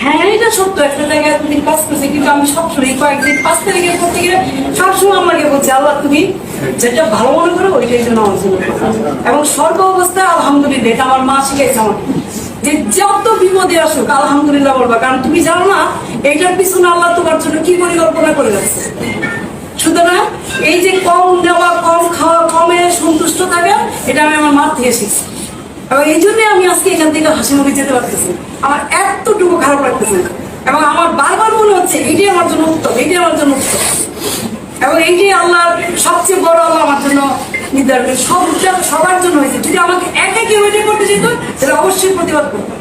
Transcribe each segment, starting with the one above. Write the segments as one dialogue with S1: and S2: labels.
S1: হ্যাঁ এটা সত্য। একটা জায়গায় কাজ করছি, কিন্তু আমি সবসময় কয়েকদিন সবসময় আমাকে আল্লাহ, তুমি যেটা ভালো মনে করো, ওইটাই জন্য আমার এবং অবস্থায় আলহামদুলিল্লাহ, এটা আমার মা আমাকে যে যত বিপদে আসুক, আলহামদুলিল্লাহ বলবা। কারণ তুমি জানো না এইটার পিছনে আল্লাহ তোমার জন্য কি পরিকল্পনা করে রাখছে। সুতরাং এই যে কম দেওয়া, কম খাওয়া, কমে সন্তুষ্ট থাকা, এটা আমি আমার মার থেকে শিখছি। এবং এই জন্য আমি আজকে এখান থেকে হাসি মুখে যেতে পারতেছি। আমার এতটুকু খারাপ লাগতেছে। এবং আমার বারবার মনে হচ্ছে, এটাই আমার জন্য উত্তম, এটাই আমার জন্য উত্তম। এবং এইটাই আল্লাহ সবচেয়ে বড় আল্লাহ আমার জন্য নির্ধারণ করে সবটা সবার জন্য হয়েছে। যদি আমাকে একা কেউ এটা করতে যেত, তাহলে অবশ্যই প্রতিবাদ করতাম।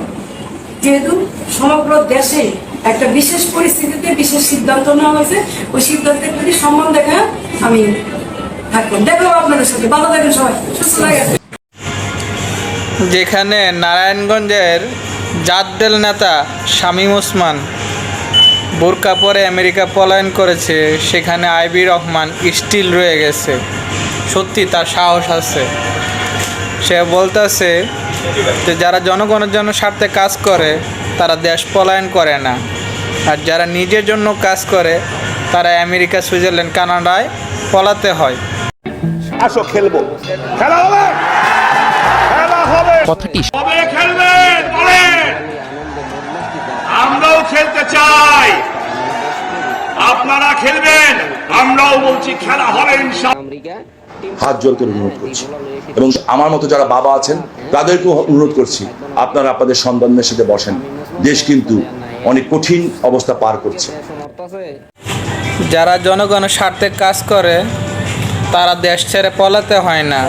S1: যেহেতু সমগ্র দেশে একটা বিশেষ পরিস্থিতিতে বিশেষ সিদ্ধান্ত নেওয়া হয়েছে। ওই সিদ্ধান্তের প্রতি সম্মান দেখা আমি থাকব। দেখো আপনাদের সাথে। ভালো থাকেন সবাই। সুস্থ থাকেন।
S2: যেখানে নারায়ণগঞ্জের জাদ্দেল নেতা শামীম ওসমান বোরকা পরে আমেরিকা পলায়ন করেছে, সেখানে আইবি রহমান স্টিল রয়ে গেছে। সত্যি তার সাহস আছে। সে বলতেছে যে যারা জনগণের জন্য স্বার্থে কাজ করে, তারা দেশ পলায়ন করে না। আর যারা নিজের জন্য কাজ করে, তারা আমেরিকা, সুইজারল্যান্ড, কানাডায় পলাতে হয়।
S3: আসো খেলব। খেলা হবে?
S4: কথাটি
S3: খেলবেন আমরাও খেলতে চাই। আপনারা খেলবেন আমরাও বলছি খেলা হবে
S5: হাত জোর করে অনুরোধ করছি। এবং আমার মতো যারা বাবা আছেন তাদেরকেও অনুরোধ করছি আপনারা আপনাদের সন্তানদের সাথে বসেন। দেশ কিন্তু অনেক কঠিন অবস্থা পার করছে।
S2: যারা জনগণের স্বার্থে কাজ করে তারা দেশ ছেড়ে পলাতে হয় না।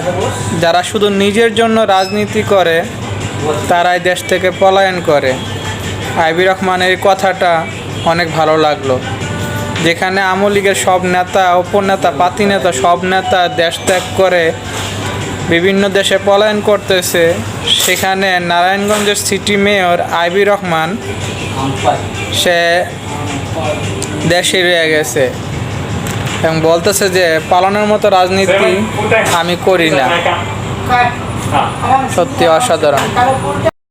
S2: যারা শুধু নিজের জন্য রাজনীতি করে, তারাই দেশ থেকে পলায়ন করে। আইবি রহমানের কথাটা অনেক ভালো লাগল। যেখানে আওয়ামী লীগের সব নেতা, উপনেতা, পাতি নেতা, সব নেতা দেশ ত্যাগ করে বিভিন্ন দেশে পলায়ন করতেছে, সেখানে নারায়ণগঞ্জের সিটি মেয়র আইবি রহমান, সে দেশে রয়ে গেছে। এবং বলতেছে যে পালনের মতো রাজনীতি আমি করি না। সত্যি অসাধারণ।